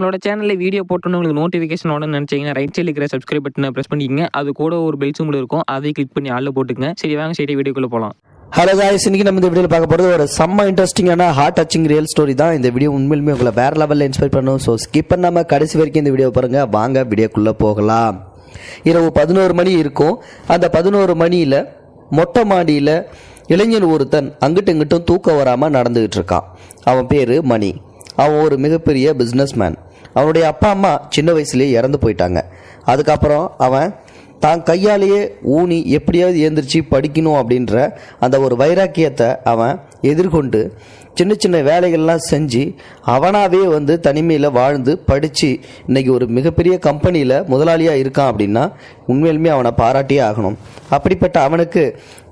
நம்மளோட சேனலில் வீடியோ போட்டோன்னு உங்களுக்கு நோட்டிஃபிகேஷன் உடனே நினச்சிங்கன்னா ரைட் சைடில் இருக்கிற சப்ஸ்கிரைப் பட்டனை ப்ரெஸ் பண்ணிக்கங்க. அது கூட ஒரு பெல் சிம்பிள் இருக்கும். அதை கிளிக் பண்ணி ஆளில் போட்டுக்கங்க. சரி வாங்க சரி வீடியோக்குள்ளே போகலாம் ஹலோ காய்ஸ் இன்னைக்கு நம்ம இந்த வீடியோவில் பார்க்க போகிறது ஒரு செம்ம இன்ட்ரெஸ்டிங்கான ஹார்ட் டச்சிங் ரியல் ஸ்டோரி தான். இந்த வீடியோ உண்மையிலுமே உங்களை வேற லெவலில் இன்ஸ்பைர் பண்ணும். ஸோ ஸ்கிப் பண்ணாமல் கடைசி வரைக்கும் இந்த வீடியோ பாருங்கள் வாங்க வீடியோக்குள்ளே போகலாம். இரவு பதினோரு மணி இருக்கும். அந்த பதினோரு மணியில் மொட்டை மாடியில் இளைஞன் ஒருத்தன் அங்கிட்டும் இங்கிட்டும் தூக்கம் வராமல் நடந்துக்கிட்டு இருக்கான். அவன் பேர் மணி. அவன் ஒரு மிகப்பெரிய பிஸ்னஸ் மேன் அவனுடைய அப்பா அம்மா சின்ன வயசுலேயே இறந்து போயிட்டாங்க. அதுக்கப்புறம் அவன் தான் கையாலேயே ஊனி எப்படியாவது எழுந்திரிச்சு படிக்கணும் அப்படின்ற அந்த ஒரு வைராக்கியத்தை அவன் எதிர்கொண்டு சின்ன சின்ன வேலைகள்லாம் செஞ்சு அவனாகவே வந்து தனிமையில் வாழ்ந்து படித்து இன்னைக்கு ஒரு மிகப்பெரிய கம்பெனியில் முதலாளியாக இருக்கான் அப்படின்னா உண்மையிலுமே அவனை பாராட்டியே ஆகணும். அப்படிப்பட்ட அவனுக்கு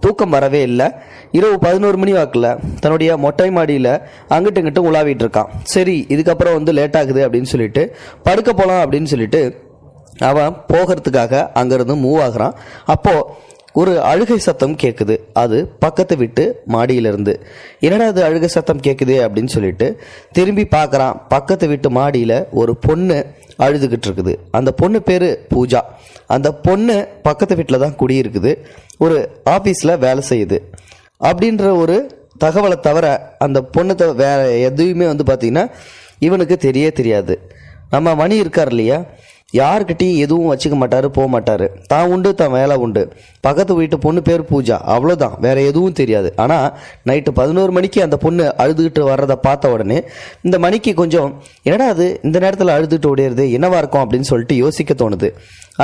தூக்கம் வரவே இல்லை. இரவு பதினோரு மணி வாக்கில் தன்னுடைய மொட்டை மாடியில் அங்கிட்டு இங்கிட்டும் உலாவிட்டு இருக்கான். சரி இதுக்கப்புறம் வந்து லேட் ஆகுது அப்படின்னு சொல்லிட்டு படுக்க போகலாம் அப்படின்னு சொல்லிட்டு அவன் போகிறதுக்காக அங்கேருந்து மூவ் ஆகுறான். அப்போது ஒரு அழுகை சத்தம் கேட்குது அது பக்கத்து வீட்டு மாடியிலிருந்து. என்னடா அது அழுகை சத்தம் கேட்குது அப்படின்னு சொல்லிட்டு திரும்பி பார்க்குறான். பக்கத்து வீட்டு மாடியில் ஒரு பொண்ணு அழுதுகிட்டு இருக்குது. அந்த பொண்ணு பேர் பூஜா. அந்த பொண்ணு பக்கத்து வீட்டில் தான் குடியிருக்குது. ஒரு ஆஃபீஸில் வேலை செய்யுது. அப்படின்ற ஒரு தகவலை தவிர அந்த பொண்ணு வேற எதுவுமே வந்து பார்த்திங்கன்னா இவனுக்கு தெரிய தெரியாது. நம்ம மணி இருக்கார் இல்லையா? யாருக்கிட்டையும் எதுவும் வச்சுக்க மாட்டாரு போக மாட்டாரு. தான் உண்டு தான் வேலை உண்டு. பக்கத்து வீட்டு பொண்ணு பேர் பூஜா. அவ்வளோதான் வேற எதுவும் தெரியாது. ஆனால் நைட்டு பதினோரு மணிக்கு அந்த பொண்ணு அழுதுகிட்டு வர்றதை பார்த்த உடனே இந்த மணிக்கு கொஞ்சம் என்னடா அது இந்த நேரத்தில் அழுதுகிட்டு ஓடிடுது என்னவா இருக்கும் அப்படின்னு சொல்லிட்டு யோசிக்க தோணுது.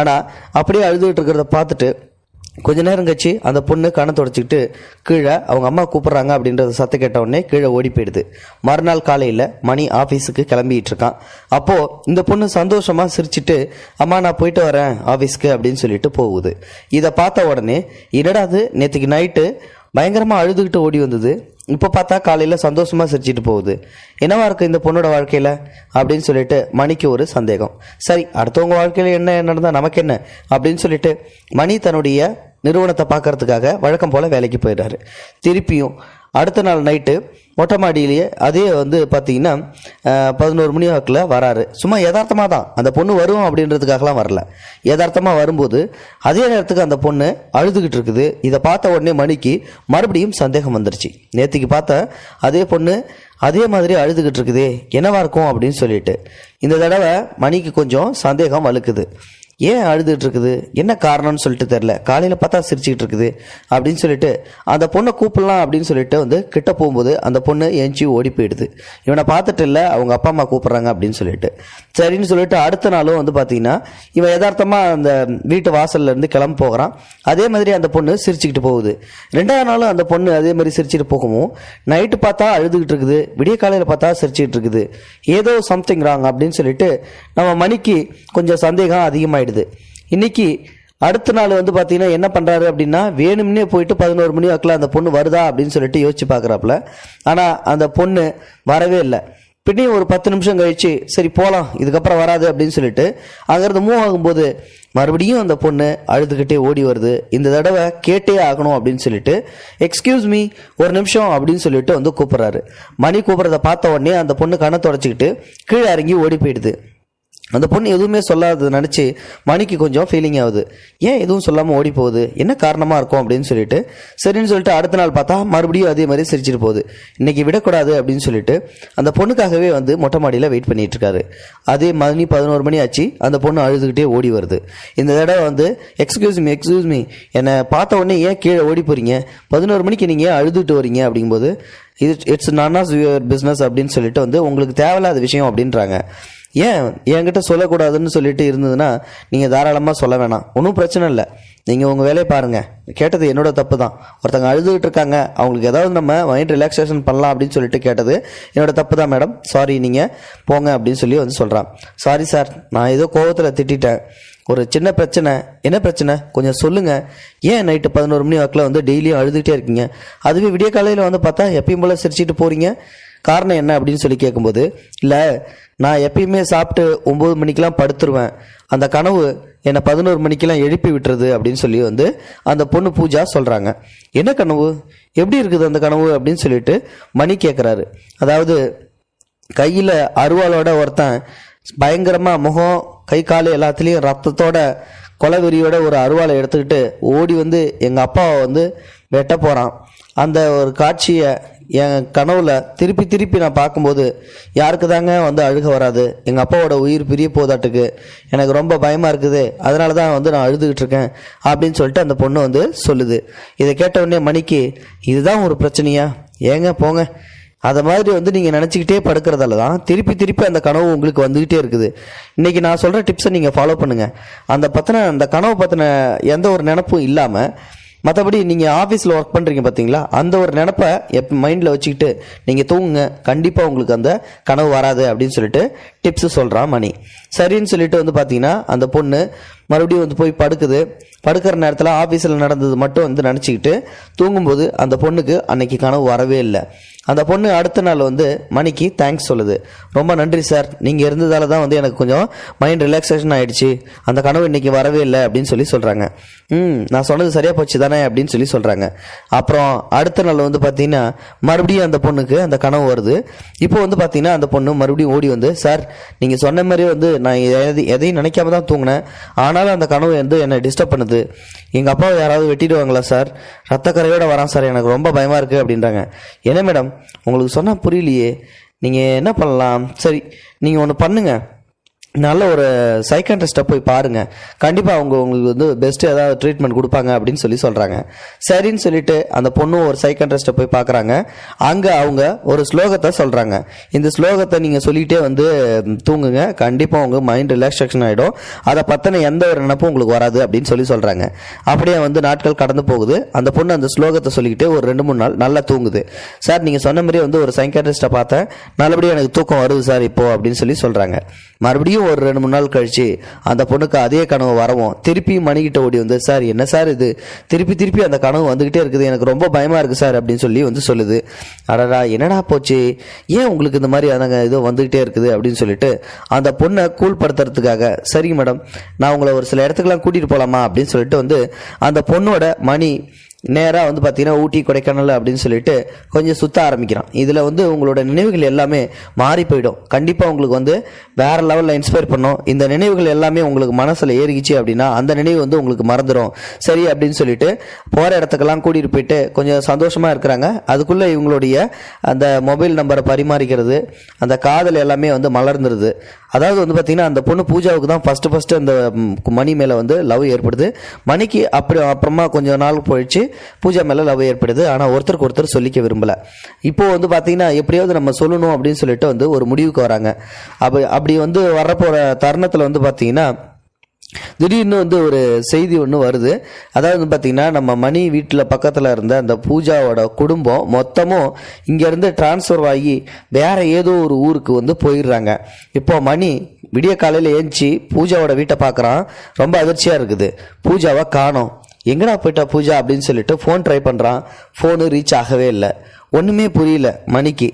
ஆனால் அப்படியே அழுதுகிட்டு இருக்கிறத பார்த்துட்டு கொஞ்ச நேரம் கழிச்சு அந்த பொண்ணு கண்ணை தொடச்சிக்கிட்டு கீழே அவங்க அம்மா கூப்பிட்றாங்க அப்படின்றத சத்தம் கேட்ட உடனே கீழே ஓடி போயிடுது. மறுநாள் காலையில் மணி ஆஃபீஸுக்கு கிளம்பிட்டு இருக்கான். அப்போது இந்த பொண்ணு சந்தோஷமாக சிரிச்சிட்டு அம்மா நான் போயிட்டு வரேன் ஆஃபீஸ்க்கு அப்படின்னு சொல்லிட்டு போகுது. இதை பார்த்த உடனே என்னடாது நேற்றுக்கு நைட்டு பயங்கரமாக அழுதுகிட்டு ஓடி வந்தது. இப்போ பார்த்தா காலையில் சந்தோஷமாக சிரிச்சிட்டு போகுது. என்னவா இருக்குது இந்த பொண்ணோட வாழ்க்கையில்? அப்படின்னு சொல்லிட்டு மணிக்கு ஒரு சந்தேகம். சரி அடுத்தவங்க வாழ்க்கையில் என்ன நடந்தால் நமக்கு என்ன? அப்படின்னு சொல்லிட்டு மணி தன்னுடைய நிறுவனத்தை பார்க்கறதுக்காக வழக்கம் போல் வேலைக்கு போயிடுறாரு. திருப்பியும் அடுத்த நாள் நைட்டு மொட்டை மாடியிலேயே அதே வந்து பார்த்தீங்கன்னா பதினோரு மணி வாக்கில் வராரு. சும்மா யதார்த்தமாக தான். அந்த பொண்ணு வரும் அப்படின்றதுக்காகலாம் வரல. யதார்த்தமாக வரும்போது அதே நேரத்துக்கு அந்த பொண்ணு அழுதுகிட்டு இருக்குது. இதை பார்த்த உடனே மணிக்கு மறுபடியும் சந்தேகம் வந்துருச்சு. நேற்றுக்கு பார்த்த அதே பொண்ணு அதே மாதிரி அழுதுகிட்டு இருக்குதே என்னவா இருக்கும் அப்படின்னு சொல்லிட்டு. இந்த தடவை மணிக்கு கொஞ்சம் சந்தேகம் வலுக்குது. ஏன் அழுதுட்டு இருக்குது? என்ன காரணம்னு சொல்லிட்டு தெரில காலையில் பார்த்தா சிரிச்சுக்கிட்டு இருக்குது. அப்படின்னு சொல்லிட்டு அந்த பொண்ணை கூப்பிடலாம் அப்படின்னு சொல்லிட்டு வந்து கிட்ட போகும்போது அந்த பொண்ணு எஞ்சி ஓடி போயிடுது. இவனை பார்த்துட்டு இல்லை அவங்க அப்பா அம்மா கூப்பிட்றாங்க அப்படின்னு சொல்லிட்டு. சரின்னு சொல்லிட்டு அடுத்த நாளும் வந்து பார்த்தீங்கன்னா இவன் யதார்த்தமாக அந்த வீட்டு வாசல்ல இருந்து கிளம்ப போகிறான். அதே மாதிரி அந்த பொண்ணு சிரிச்சுக்கிட்டு போகுது. ரெண்டாவது நாளும் அந்த பொண்ணு அதே மாதிரி சிரிச்சுட்டு போகவும் நைட்டு பார்த்தா அழுதுகிட்டு இருக்குது. விடிய காலையில் பார்த்தா சிரிச்சுக்கிட்டு இருக்குது. ஏதோ சம்திங் ராங் அப்படின்னு சொல்லிட்டு நம்ம மணிக்கு கொஞ்சம் சந்தேகம் ஆகிடுது இன்னைக்கு அடுத்த நாள் வந்து பார்த்தீங்கன்னா என்ன பண்ணுறாரு அப்படின்னா வேணும்னே போயிட்டு பதினோரு மணி வாக்கில் அந்த பொண்ணு வருதா அப்படின்னு சொல்லிட்டு யோசிச்சு பார்க்குறாப்புல ஆனால் அந்த பொண்ணு வரவே இல்லை. பின்னையும் ஒரு பத்து நிமிஷம் கழிச்சு சரி போகலாம் இதுக்கப்புறம் வராது அப்படின்னு சொல்லிட்டு அங்கேருந்து மூவ் ஆகும்போது மறுபடியும் அந்த பொண்ணு அழுதுகிட்டே ஓடி வருது. இந்த தடவை கேட்டே ஆகணும் அப்படின்னு சொல்லிட்டு எக்ஸ்கியூஸ் மீ ஒரு நிமிஷம் அப்படின்னு சொல்லிட்டு வந்து கூப்பிட்றாரு. மணி கூப்பிட்றத பார்த்த உடனே அந்த பொண்ணு கண்ணை தொடச்சிக்கிட்டு கீழே இறங்கி ஓடி போயிடுது. அந்த பொண்ணு எதுவுமே சொல்லாதது நினச்சி மணிக்கு கொஞ்சம் ஃபீலிங் ஆகுது. ஏன் எதுவும் சொல்லாமல் ஓடி போகுது என்ன காரணமாக இருக்கும் அப்படின்னு சொல்லிட்டு சரின்னு சொல்லிட்டு அடுத்த நாள் பார்த்தா மறுபடியும் அதே மாதிரி சிரிச்சிட்டு போகுது. இன்னைக்கு விடக்கூடாது அப்படின்னு சொல்லிட்டு அந்த பொண்ணுக்காகவே வந்து மொட்டை மாடியில் வெயிட் பண்ணிட்டு இருக்காரு. அதே மணி பதினோரு மணி ஆச்சு அந்த பொண்ணு அழுதுகிட்டே ஓடி வருது. இந்த தடவை வந்து எக்ஸ்கியூஸ் மீ எக்ஸ்கியூஸ் மீ என்னை பார்த்த உடனே ஏன் கீழே ஓடி போகிறீங்க பதினோரு மணிக்கு நீங்கள் ஏன் அழுதுட்டு வரீங்க? அப்படிங்கும்போது இது இட்ஸ் நான் ஆஸ் யுவர் பிஸ்னஸ் அப்படின்னு சொல்லிட்டு வந்து உங்களுக்கு தேவையில்லாத விஷயம் அப்படின்றாங்க. ஏன்? என்கிட்ட சொல்லக்கூடாதுன்னு சொல்லிட்டு இருந்ததுன்னா நீங்கள் தாராளமாக சொல்ல வேணாம். ஒன்றும் பிரச்சனை இல்லை. நீங்கள் உங்கள் வேலையை பாருங்கள் கேட்டது என்னோட தப்பு தான். ஒருத்தங்க அழுதுகிட்டு இருக்காங்க. அவங்களுக்கு ஏதாவது நம்ம மைண்ட் ரிலாக்ஸேஷன் பண்ணலாம் அப்படின்னு சொல்லிட்டு கேட்டது என்னோட தப்பு தான் மேடம் சாரி நீங்கள் போங்க அப்படின்னு சொல்லி வந்து சொல்கிறான் சாரி சார் நான் ஏதோ கோவத்தில் திட்டிட்டேன். ஒரு சின்ன பிரச்சனை. என்ன பிரச்சனை? கொஞ்சம் சொல்லுங்கள் ஏன் நைட்டு பதினோரு மணி வாக்கில் வந்து டெய்லியும் அழுதுகிட்டே இருக்கீங்க? அதுவே விடிய காலையில் வந்து பார்த்தா எப்பயும் போல் சிரிச்சிட்டு போகிறீங்க காரணம் என்ன அப்படின்னு சொல்லி கேட்கும்போது இல்லை நான் எப்பயுமே சாப்பிட்டு ஒம்பது மணிக்கெலாம் படுத்துருவேன். அந்த கனவு என்னை பதினோரு மணிக்கெல்லாம் எழுப்பி விட்டுறது அப்படின்னு சொல்லி வந்து அந்த பொண்ணு பூஜா சொல்கிறாங்க என்ன கனவு? எப்படி இருக்குது அந்த கனவு? அப்படின்னு சொல்லிட்டு மணி கேட்குறாரு அதாவது கையில் அருவாளோட ஒருத்தன் பயங்கரமாக முகம் கை கால் எல்லாத்துலேயும் ரத்தத்தோட கொலவெறியோட ஒரு அருவாளை எடுத்துக்கிட்டு ஓடி வந்து எங்கள் அப்பாவை வந்து வெட்ட போகிறான் அந்த ஒரு காட்சியை என் கனவுல திருப்பி திருப்பி நான் பார்க்கும்போது யாருக்கு தாங்க வந்து அழுக வராது? எங்கள் அப்பாவோட உயிர் பிரிய போதாட்டுக்கு எனக்கு ரொம்ப பயமாக இருக்குது. அதனால தான் வந்து நான் அழுதுகிட்டு இருக்கேன் அப்படின்னு சொல்லிட்டு அந்த பொண்ணு வந்து சொல்லுது. இதை கேட்டவுடனே மணிக்கு இதுதான் ஒரு பிரச்சனையா? ஏங்க போங்க. அதை மாதிரி வந்து நீங்கள் நினச்சிக்கிட்டே படுக்கிறதால தான் திருப்பி திருப்பி அந்த கனவு உங்களுக்கு வந்துக்கிட்டே இருக்குது. இன்றைக்கி நான் சொல்கிற டிப்ஸை நீங்கள் ஃபாலோ பண்ணுங்கள் அந்த பற்றின அந்த கனவு பற்றின எந்த ஒரு நினப்பும் இல்லாமல் மற்றபடி நீங்கள் ஆஃபீஸில் ஒர்க் பண்ணுறீங்க பார்த்தீங்களா அந்த ஒரு நினப்பை எப்போ மைண்டில் வச்சுக்கிட்டு நீங்கள் தூங்குங்க. கண்டிப்பாக உங்களுக்கு அந்த கனவு வராது அப்படின்னு சொல்லிட்டு டிப்ஸு சொல்கிறான் மணி. சரின்னு சொல்லிட்டு வந்து பார்த்தீங்கன்னா அந்த பொண்ணு மறுபடியும் வந்து போய் படுக்குது. படுக்கிற நேரத்தில் ஆஃபீஸில் நடந்தது மட்டும் வந்து நினச்சிக்கிட்டு தூங்கும்போது அந்த பொண்ணுக்கு அன்னைக்கு கனவு வரவே இல்லை. அந்த பொண்ணு அடுத்த நாள் வந்து மணிக்கு தேங்க்ஸ் சொல்லுது. ரொம்ப நன்றி சார். நீங்கள் இருந்ததால தான் வந்து எனக்கு கொஞ்சம் மைண்ட் ரிலாக்ஸேஷன் ஆகிடுச்சு அந்த கனவு இன்னைக்கு வரவே இல்லை அப்படின்னு சொல்லி சொல்கிறாங்க ம் நான் சொன்னது சரியாக போச்சு தானே அப்படின்னு சொல்லி சொல்கிறாங்க அப்புறம் அடுத்த நாள் வந்து பார்த்தீங்கன்னா மறுபடியும் அந்த பொண்ணுக்கு அந்த கனவு வருது. இப்போ வந்து பார்த்தீங்கன்னா அந்த பொண்ணு மறுபடியும் ஓடி வந்து சார் நீங்கள் சொன்ன மாதிரி வந்து நான் எதை எதையும் நினைக்காம தான் தூங்கினேன். ஆனாலும் அந்த கனவு வந்து என்னை டிஸ்டர்ப் பண்ணுது. எங்கள் அப்பாவை யாராவது வெட்டிடுவாங்களா சார்? ரத்தக்கரையோடு வரான் சார். எனக்கு ரொம்ப பயமாக இருக்குது அப்படின்றாங்க. என்ன மேடம்? உங்களுக்கு சொன்னால் புரியலையே. நீங்கள் என்ன பண்ணலாம்? சரி நீங்கள் ஒன்று பண்ணுங்கள் நல்ல ஒரு சைக்காட்ரிஸ்ட்டை போய் பாருங்கள் கண்டிப்பாக அவங்க உங்களுக்கு வந்து பெஸ்ட்டு ஏதாவது ட்ரீட்மெண்ட் கொடுப்பாங்க அப்படின்னு சொல்லி சொல்கிறாங்க சரின்னு சொல்லிட்டு அந்த பொண்ணும் ஒரு சைக்காட்ரிஸ்ட்டை போய் பார்க்குறாங்க அங்கே அவங்க ஒரு ஸ்லோகத்தை சொல்கிறாங்க இந்த ஸ்லோகத்தை நீங்கள் சொல்லிகிட்டே வந்து தூங்குங்க. கண்டிப்பாக உங்கள் மைண்ட் ரிலாக்ஸேஷன் ஆகிடும் அதை பற்றின எந்த ஒரு நினப்பும் உங்களுக்கு வராது அப்படின்னு சொல்லி சொல்கிறாங்க அப்படியே வந்து நாட்கள் கடந்து போகுது. அந்த பொண்ணு அந்த ஸ்லோகத்தை சொல்லிக்கிட்டு ஒரு ரெண்டு மூணு நாள் நல்லா தூங்குது. சார் நீங்கள் சொன்ன மாதிரி வந்து ஒரு சைக்காட்ரிஸ்ட்டை பார்த்தேன். நல்லபடியாக எனக்கு தூக்கம் வருது சார் இப்போது அப்படின்னு சொல்லி சொல்கிறாங்க மறுபடியும் ஒரு ரெண்டு மூணு நாள் கழிச்சு அந்த பொண்ணுக்கு அதே கனவு வரவும் திருப்பி மணிக்கிட்ட ஓடி வந்து சார் என்ன சார் இது? திருப்பி திருப்பி அந்த கனவு வந்துக்கிட்டே இருக்குது. எனக்கு ரொம்ப பயமாக இருக்குது சார் அப்படின்னு சொல்லி வந்து சொல்லுது. அடடா என்னடா போச்சு? ஏன் உங்களுக்கு இந்த மாதிரி அந்த இது வந்துக்கிட்டே இருக்குது? அப்படின்னு சொல்லிட்டு அந்த பொண்ணை கூழ்படுத்துறதுக்காக சரிங்க மேடம் நான் உங்களை ஒரு சில இடத்துக்குலாம் கூட்டிகிட்டு போலாமா? அப்படின்னு சொல்லிட்டு வந்து அந்த பொண்ணோட மணி நேராக வந்து பார்த்தீங்கன்னா ஊட்டி கொடைக்கானல் அப்படின்னு சொல்லிட்டு கொஞ்சம் சுற்ற ஆரம்பிக்கிறான். இதில் வந்து உங்களோட நினைவுகள் எல்லாமே மாறி போயிடும். கண்டிப்பாக உங்களுக்கு வந்து வேறு லெவலில் இன்ஸ்பயர் பண்ணும். இந்த நினைவுகள் எல்லாமே உங்களுக்கு மனசில் ஏறிக்கிச்சு அப்படின்னா அந்த நினைவு வந்து உங்களுக்கு மறந்துடும் சரி அப்படின்னு சொல்லிட்டு போகிற இடத்துக்கெல்லாம் கூட்டிகிட்டு போயிட்டு கொஞ்சம் சந்தோஷமாக இருக்கிறாங்க. அதுக்குள்ளே இவங்களுடைய அந்த மொபைல் நம்பரை பரிமாறிக்கிறது அந்த காதல் எல்லாமே வந்து மலர்ந்துருது. அதாவது வந்து பார்த்திங்கன்னா அந்த பொண்ணு பூஜாவுக்கு தான் ஃபஸ்ட்டு ஃபஸ்ட்டு அந்த மணி மேலே வந்து லவ் ஏற்படுது. மணிக்கு அப்படி அப்புறமா கொஞ்சம் நாள் போயிடுச்சு. பூஜா மேலே லவ் ஏற்படுது. ஆனால் ஒருத்தருக்கு ஒருத்தர் சொல்லிக்க விரும்பலை. இப்போ வந்து பார்த்தீங்கன்னா எப்படியாவது நம்ம சொல்லணும் அப்படின்னு சொல்லிட்டு வந்து ஒரு முடிவுக்கு வராங்க. அப்படி அப்படி வந்து வரப்போகிற தருணத்தில் வந்து பார்த்தீங்கன்னா திடீர்னு வந்து ஒரு செய்தி ஒன்று வருது. அதாவது வந்து பார்த்தீங்கன்னா நம்ம மணி வீட்டில் பக்கத்தில் இருந்த அந்த பூஜாவோட குடும்பம் மொத்தமும் இங்கேருந்து டிரான்ஸ்ஃபர் ஆகி வேற ஏதோ ஒரு ஊருக்கு வந்து போயிடுறாங்க. இப்போ மணி விடிய காலையில் ஏஞ்சி பூஜாவோட வீட்டை பார்க்குறான் ரொம்ப அதிர்ச்சியாக இருக்குது. பூஜாவை காணோம். எங்கடா போயிட்டா பூஜா அப்படின்னு சொல்லிட்டு ஃபோன் ட்ரை பண்ணுறான் ஃபோனு ரீச் ஆகவே இல்லை. ஒன்றுமே புரியல மணிக்கு.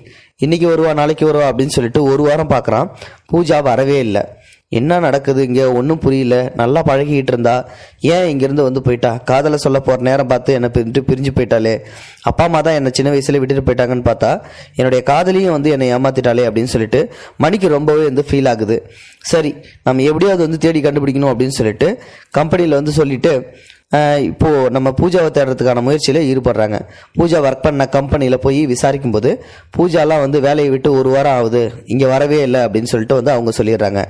இன்றைக்கி வருவா நாளைக்கு வருவா அப்படின்னு சொல்லிட்டு ஒரு வாரம் பார்க்குறான். பூஜா வரவே இல்லை. என்ன நடக்குது இங்கே? ஒன்றும் புரியல. நல்லா பழகிக்கிட்டு இருந்தா. ஏன் இங்கேருந்து வந்து போயிட்டா? காதலை சொல்ல போகிற நேரம் பார்த்து என்னை பிரிஞ்சு பிரிஞ்சு போயிட்டாலே அப்பா அம்மா தான் என்னை சின்ன வயசுல விட்டுட்டு போயிட்டாங்கன்னு பார்த்தா என்னுடைய காதலியும் வந்து என்னை ஏமாத்திட்டாலே அப்படின்னு சொல்லிட்டு மணிக்கு ரொம்பவே வந்து ஃபீல் ஆகுது. சரி நம்ம எப்படியாவது வந்து தேடி கண்டுபிடிக்கணும் அப்படின்னு சொல்லிட்டு கம்பெனியில் வந்து சொல்லிவிட்டு இப்போது நம்ம பூஜாவை தேடுறதுக்கான முயற்சியில் ஈடுபடுறாங்க. பூஜா ஒர்க் பண்ண கம்பெனியில் போய் விசாரிக்கும் போது பூஜாலாம் வந்து வேலையை விட்டு ஒரு வாரம் ஆகுது இங்கே வரவே இல்லை அப்படின்னு சொல்லிட்டு வந்து அவங்க சொல்லிடுறாங்க.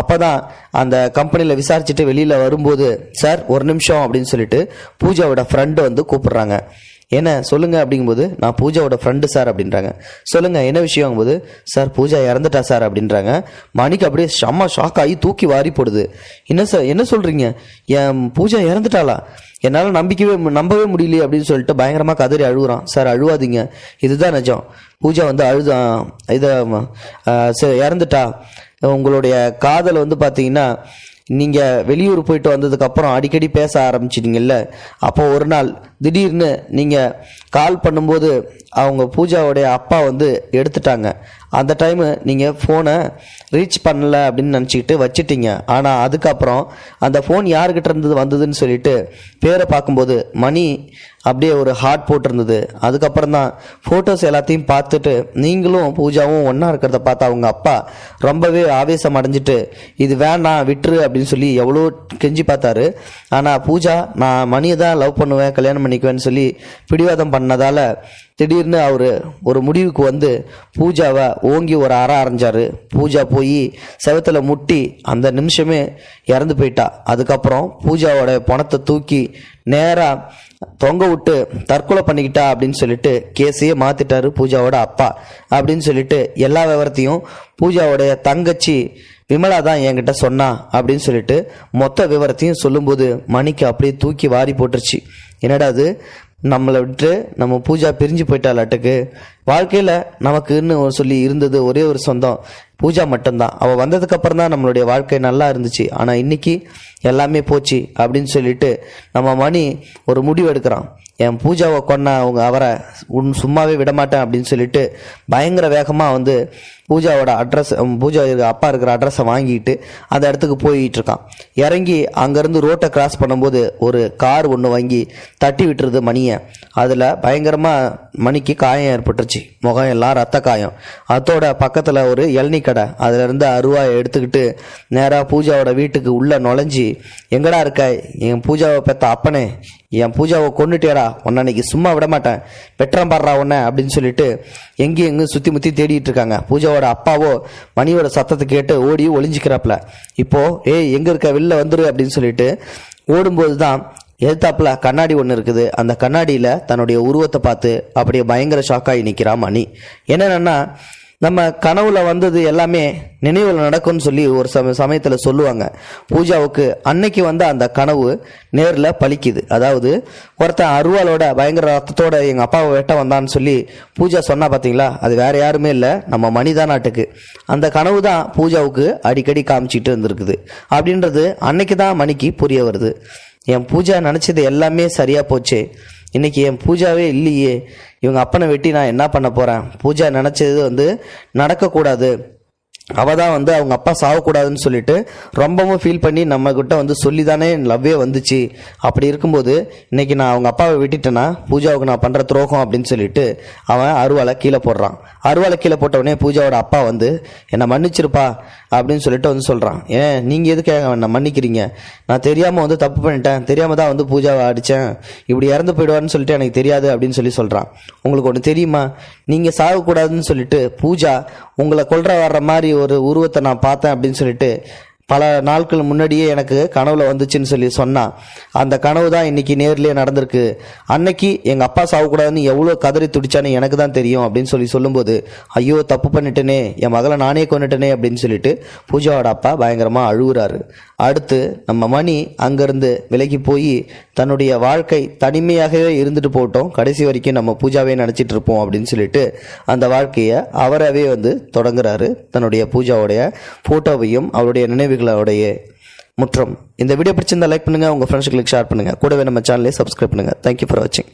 அப்போ தான் அந்த கம்பெனியில் விசாரிச்சுட்டு வெளியில் வரும்போது சார் ஒரு நிமிஷம் அப்படின்னு சொல்லிட்டு பூஜாவோட ஃப்ரெண்டு வந்து கூப்பிடுறாங்க. என்ன சொல்லுங்கள் அப்படிங்கும்போது நான் பூஜாவோட ஃப்ரெண்டு சார் அப்படின்றாங்க. சொல்லுங்கள் என்ன விஷயங்கும்போது சார் பூஜா இறந்துட்டா சார் அப்படின்றாங்க. மணிக்கு அப்படியே செம்ம ஷாக் ஆகி தூக்கி வாரி போடுது. என்ன சார் என்ன சொல்கிறீங்க என் பூஜா இறந்துட்டாளா? என்னால் நம்பிக்கவே நம்பவே முடியலையே அப்படின்னு சொல்லிட்டு பயங்கரமாக கதறி அழுகுறான். சார் அழுவாதீங்க. இதுதான் நிஜம். பூஜா வந்து அழுதா இதை இறந்துட்டா. உங்களுடைய காதல் வந்து பார்த்தீங்கன்னா நீங்கள் வெளியூர் போயிட்டு வந்ததுக்கப்புறம் அடிக்கடி பேச ஆரம்பிச்சிட்டிங்கல்ல? அப்போ ஒரு நாள் திடீர்னு நீங்கள் கால் பண்ணும்போது அவங்க பூஜாவுடைய அப்பா வந்து எடுத்துட்டாங்க. அந்த டைமு நீங்கள் ஃபோனை ரீச் பண்ணல அப்படின்னு நினச்சிக்கிட்டு வச்சுட்டீங்க. ஆனால் அதுக்கப்புறம் அந்த ஃபோன் யாருக்கிட்ட இருந்தது வந்ததுன்னு சொல்லிட்டு பேரை பார்க்கும்போது மணி அப்படியே ஒரு ஹார்ட் போட்டிருந்தது. அதுக்கப்புறம் தான் ஃபோட்டோஸ் எல்லாத்தையும் பார்த்துட்டு நீங்களும் பூஜாவும் ஒன்றா இருக்கிறத பார்த்து அவங்க அப்பா ரொம்பவே ஆவேசம் அடைஞ்சிட்டு இது வேணாம் விட்டுரு அப்படின்னு சொல்லி எவ்வளோ கெஞ்சி பார்த்தாரு. ஆனால் பூஜா நான் மணியை தான் லவ் பண்ணுவேன் கல்யாணம் பண்ணிக்குவேன்னு சொல்லி பிடிவாதம் பண்ணதால் திடீர்னு அவர் ஒரு முடிவுக்கு வந்து பூஜாவை ஓங்கி ஒரு அற அரைஞ்சார் பூஜா போய் செவத்துல முட்டி அந்த நிமிஷமே இறந்து போயிட்டா. அதுக்கப்புறம் பூஜாவோட பணத்தை தூக்கி நேராக தொங்க விட்டு தற்கொலை பண்ணிக்கிட்டா அப்படின்னு சொல்லிட்டு கேஸையே மாத்திட்டாரு பூஜாவோட அப்பா அப்படின்னு சொல்லிட்டு எல்லா விவரத்தையும் பூஜாவோடைய தங்கச்சி விமலா தான் என்கிட்ட சொன்னா அப்படின்னு சொல்லிட்டு மொத்த விவரத்தையும் சொல்லும்போது மணிக்கு அப்படியே தூக்கி வாரி போட்டுருச்சு. என்னடா அது நம்மளை விட்டு நம்ம பூஜா பிரிஞ்சு போயிட்டாலாட்டுக்கு வாழ்க்கையில் நமக்குன்னு சொல்லி இருந்தது ஒரே ஒரு சொந்தம். பூஜா மட்டும்தான். அவள் வந்ததுக்கப்புறம் தான் நம்மளுடைய வாழ்க்கை நல்லா இருந்துச்சு. ஆனால் இன்னைக்கு எல்லாமே போச்சு அப்படின்னு சொல்லிட்டு நம்ம மணி ஒரு முடிவு எடுக்கிறான். என் பூஜாவை கொன்ன அவங்க அவரை உன் சும்மாவே விட மாட்டேன் அப்படின்னு சொல்லிட்டு பயங்கர வேகமாக வந்து பூஜாவோட அட்ரஸ் பூஜா அப்பா இருக்கிற அட்ரஸை வாங்கிட்டு அந்த இடத்துக்கு போயிட்டு இருக்கான் இறங்கி அங்கேருந்து ரோட்டை கிராஸ் பண்ணும்போது ஒரு கார் ஒன்று வாங்கி தட்டி விட்டுருது மணியை. அதில் பயங்கரமாக மணிக்கு காயம் ஏற்பட்டுருச்சு. முகம் எல்லாம் ரத்த காயம். அதோட பக்கத்தில் ஒரு இளநீ கடை. அதிலிருந்து அருவாயை எடுத்துக்கிட்டு நேராக பூஜாவோட வீட்டுக்கு உள்ளே நுழைஞ்சி எங்கடா இருக்க? என் பூஜாவை பெற்ற அப்பனே. என் பூஜாவை கொண்டுட்டேடா உன்னை அன்னைக்கு சும்மா விட மாட்டேன். பெற்றம் பாடுறா உன்னை அப்படின்னு சொல்லிட்டு எங்கேயும் எங்கேயும் சுற்றி முற்றி தேடிட்டு இருக்காங்க. பூஜாவோட அப்பாவோ மணியோட சத்தத்தை கேட்டு ஓடி ஒளிஞ்சிக்கிறாப்புல இப்போ ஏய் எங்கே இருக்க? வெளில வந்துரு அப்படின்னு சொல்லிட்டு ஓடும்போது தான் எதிர்த்தாப்புல கண்ணாடி ஒன்று இருக்குது. அந்த கண்ணாடியில் தன்னுடைய உருவத்தை பார்த்து அப்படியே பயங்கர ஷாக்காகி நிற்கிறான் மணி. என்னென்னா நம்ம கனவுல வந்தது எல்லாமே நினைவில் நடக்கும்னு சொல்லி ஒரு சம சமயத்தில் சொல்லுவாங்க. பூஜாவுக்கு அன்னைக்கு வந்து அந்த கனவு நேரில் பழிக்குது அதாவது ஒருத்தன் அருவாளோட பயங்கர ரத்தத்தோட எங்கள் அப்பாவை வெட்ட வந்தான்னு சொல்லி பூஜா சொன்னா பார்த்தீங்களா அது வேற யாருமே இல்லை. நம்ம மணிதா நாட்டுக்கு. அந்த கனவு தான் பூஜாவுக்கு அடிக்கடி காமிச்சிட்டு இருந்திருக்குது. அப்படின்றது அன்னைக்கு தான் மணிக்கு புரிய வருது. என் பூஜா நினச்சது எல்லாமே சரியாக போச்சு. இன்னைக்கு என் பூஜாவே இல்லையே. இவங்க அப்பனை வெட்டி நான் என்ன பண்ண போகிறேன் பூஜா நினச்சது வந்து நடக்கக்கூடாது. அவ தான் வந்து அவங்க அப்பா சாகக்கூடாதுன்னு சொல்லிட்டு ரொம்பவும் ஃபீல் பண்ணி நம்ம கிட்ட வந்து சொல்லி தானே லவ்வே வந்துச்சு. அப்படி இருக்கும்போது இன்னைக்கு நான் அவங்க அப்பாவை விட்டுட்டேன்னா பூஜாவுக்கு நான் பண்ணுற துரோகம் அப்படின்னு சொல்லிட்டு அவன் அருவாலை கீழே போடுறான். அருவாலை கீழே போட்டவொடனே பூஜாவோட அப்பா வந்து என்னை மன்னிச்சிருப்பா அப்படின்னு சொல்லிட்டு வந்து சொல்கிறான் ஏன் நீங்கள் எதுக்காக என்னை மன்னிக்கிறீங்க? நான் தெரியாமல் வந்து தப்பு பண்ணிட்டேன். தெரியாமல் தான் வந்து பூஜாவை அடித்தேன் இப்படி இறந்து போயிடுவான்னு சொல்லிட்டு எனக்கு தெரியாது அப்படின்னு சொல்லி சொல்கிறான் உங்களுக்கு ஒன்று தெரியுமா? நீங்கள் சாகக்கூடாதுன்னு சொல்லிட்டு பூஜா உங்களை கொல்ற வர்ற மாதிரி ஒரு உருவத்தை நான் பார்த்தேன் அப்படின்னு சொல்லிட்டு பல நாட்கள் முன்னாடியே எனக்கு கனவுல வந்துச்சுன்னு சொல்லி சொன்னான் அந்த கனவு தான் இன்னைக்கு நேர்லேயே நடந்திருக்கு. அன்னைக்கு எங்க அப்பா சாகக்கூடாதுன்னு எவ்வளோ கதறி துடிச்சான்னு எனக்கு தான் தெரியும் அப்படின்னு சொல்லி சொல்லும்போது ஐயோ தப்பு பண்ணிட்டேனே என் மகளை நானே கொண்டுட்டேனே அப்படின்னு சொல்லிட்டு பூஜாவோட அப்பா பயங்கரமா அழுகுறாரு. அடுத்து நம்ம மணி அங்கிருந்து விலகி போய் தன்னுடைய வாழ்க்கை தனிமையாகவே இருந்துட்டு போட்டோம் கடைசி வரைக்கும் நம்ம பூஜாவே நினச்சிட்டு இருப்போம் அப்படின்னு சொல்லிட்டு அந்த வாழ்க்கையை அவரவே வந்து தொடங்குறாரு. தன்னுடைய பூஜாவுடைய ஃபோட்டோவையும் அவருடைய நினைவு நினைவுகளோடைய முற்றம். இந்த வீடியோ பிடிச்சிருந்தா லைக் பண்ணுங்க உங்க ஃப்ரெண்ட்ஸுக்கு ஷேர் பண்ணுங்க. கூடவே நம்ம சேனலை சப்ஸ்கிரைப் பண்ணுங்க. தேங்க்யூ ஃபார் வாட்சிங்